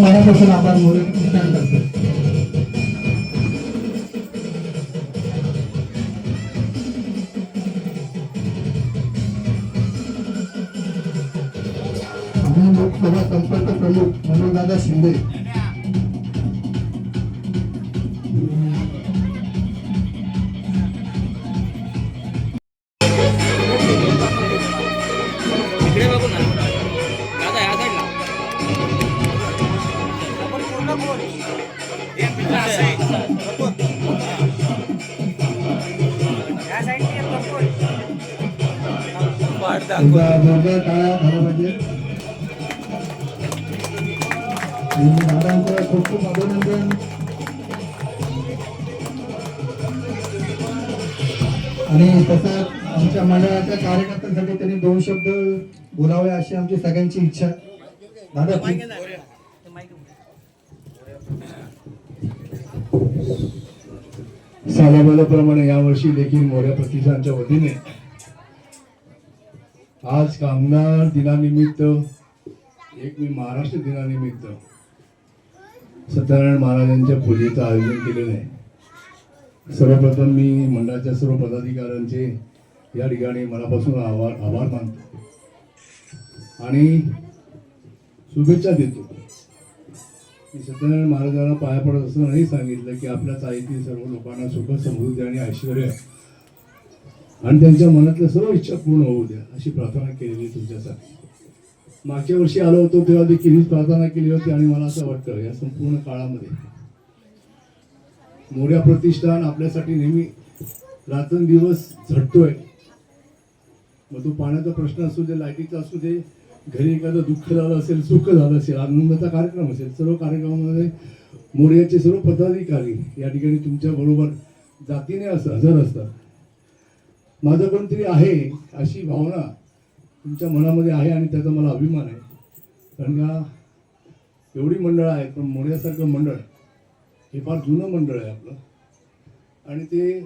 मनापासून आभार मोरे प्रतिष्ठान करतो. लोकसभा संपर्क प्रमुख मनोजदादा शिंदे. दादांचं खूप खूप अभिनंदन आणि तसं आमच्या मंडळाच्या कार्यकर्त्यांसाठी त्यांनी दोन शब्द बोलावे अशी आमची सगळ्यांची इच्छा. दादा. सालाबालाप्रमाणे यावर्षी देखील मोऱ्या प्रतिष्ठानच्या वतीने आज कामगार दिनानिमित्त एक मी महाराष्ट्र दिनानिमित्त. सत्यनारायण महाराजांच्या पूजेचं आयोजन केलेलं आहे. सर्वप्रथम मी मंडळाच्या सर्व पदाधिकाऱ्यांचे या ठिकाणी मनापासून आभार आभार मानतो. आणि शुभेच्छा देतो. मी सत्यनारायण महाराजांना पाया पडत असताना हे सांगितलं की आपल्या चाळीतील सर्व लोकांना सुख समृद्धी आणि ऐश्वर आणि त्यांच्या मनातल्या सर्व इच्छा पूर्ण होऊ द्या अशी प्रार्थना केलेली तुमच्यासाठी. मागच्या वर्षी आलो होतो तेव्हा देखील हीच प्रार्थना केली होती आणि मला असं वाटतं या संपूर्ण काळामध्ये मोर्या प्रतिष्ठान आपल्यासाठी नेहमी रात्रंदिवस झटतोय. मग तो पाण्याचा प्रश्न असू दे लाईटीचा असू दे घरी एखादं दुःख झालं असेल सुख झालं असेल आनंदाचा कार्यक्रम असेल सर्व कार्यक्रमामध्ये मोर्याचे सर्व पदाधिकारी या ठिकाणी तुमच्या बरोबर जातीने असं हजर असतात. माझं कोणतरी आहे अशी भावना तुमच्या मनामध्ये आहे आणि त्याचा मला अभिमान आहे. कारण का एवढी मंडळं आहेत पण मोड्यासारखं मंडळ हे फार जुनं मंडळ आहे आपलं. आणि ते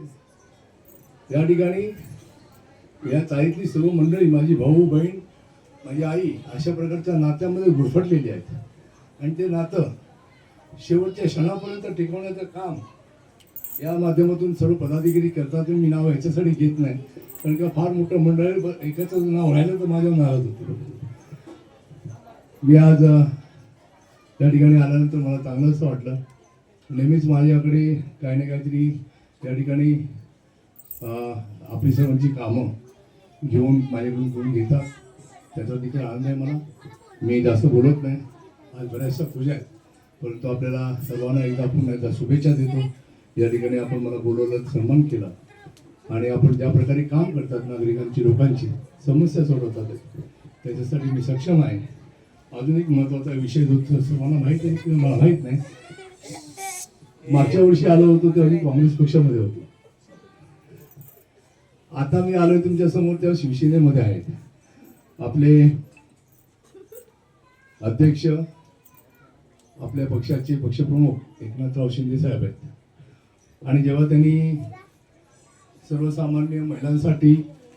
या ठिकाणी या चाळीतली सर्व मंडळी माझी भाऊ बहीण माझी आई अशा प्रकारच्या नात्यामध्ये गुरफटलेली आहेत. आणि ते नातं शेवटच्या क्षणापर्यंत टिकवण्याचं काम या माध्यमातून सर्व पदाधिकारी करतात मी नाव ह्याच्यासाठी घेत नाही. कारण का फार मोठं मंडळ आहे, ब- एकाच नाव राहिलं तर माझ्या नाराज होतं मी आज त्या ठिकाणी आल्यानंतर मला चांगलंच वाटलं. नेहमीच माझ्याकडे काही ना काहीतरी त्या ठिकाणी अ, आपली सर्वांची कामं घेऊन माझ्याकडून करून घेतात. त्याचा देखील आनंद आहे मला. मी जास्त बोलत नाही. आज बऱ्याचशा पूजा आहेत. परंतु आपल्याला सर्वांना एकदा आपण एकदा शुभेच्छा देतो. या ठिकाणी आपण मला बोलवलं सन्मान केला. आणि आपण ज्या प्रकारे काम करतात नागरिकांची लोकांची समस्या सोडवतात त्याच्यासाठी मी सक्षम आहे. अजून एक महत्त्वाचा विषय जो मला माहीत आहे किंवा मला माहीत नाही. मागच्या वर्षी आलो होतो तेव्हा मी काँग्रेस पक्षामध्ये होतो. आता मी आलोय तुमच्यासमोर तेव्हा शिवसेनेमध्ये आहेत आपले अध्यक्ष आपल्या पक्षाचे पक्षप्रमुख एकनाथराव शिंदे साहेब आहेत. आणि जेव्हा त्यांनी सर्वसामान्य महिलांसाठी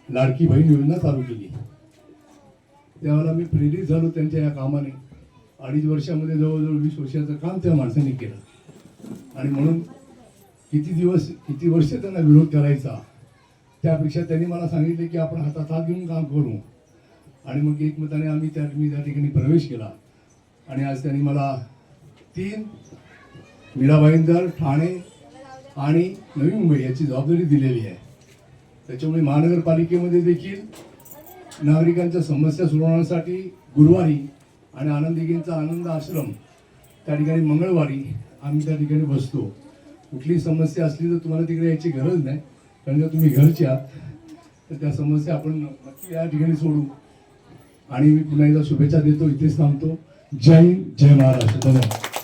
लाडकी बहीण योजना चालू केली त्यावेळेला मी प्रेरित झालो त्यांच्या या कामाने. अडीच वर्षामध्ये जवळजवळ वीस वर्षाचं काम त्या माणसाने केलं. आणि म्हणून किती दिवस किती वर्ष त्यांना विरोध करायचा त्यापेक्षा त्यांनी मला सांगितले की आपण हातात हात घेऊन काम करू. आणि मग एकमताने आम्ही त्या मी त्या ठिकाणी प्रवेश केला. आणि आज त्यांनी मला तीन मीरा भाईंदर ठाणे आणि नवी मुंबई याची जबाबदारी दिलेली आहे. त्याच्यामुळे महानगरपालिकेमध्ये देखील नागरिकांच्या समस्या सोडवण्यासाठी गुरुवारी आणि आनंदीगींचा आनंद आश्रम त्या ठिकाणी मंगळवारी आम्ही त्या ठिकाणी बसतो. कुठली समस्या असली तर तुम्हाला तिकडे यायची गरज नाही. कारण जर तुम्ही घरचे आहात तर त्या समस्या आपण नक्की या ठिकाणी सोडू. आणि मी पुन्हा एकदा शुभेच्छा देतो इथेच थांबतो. जय हिंद जय महाराष्ट्र. धन्यवाद.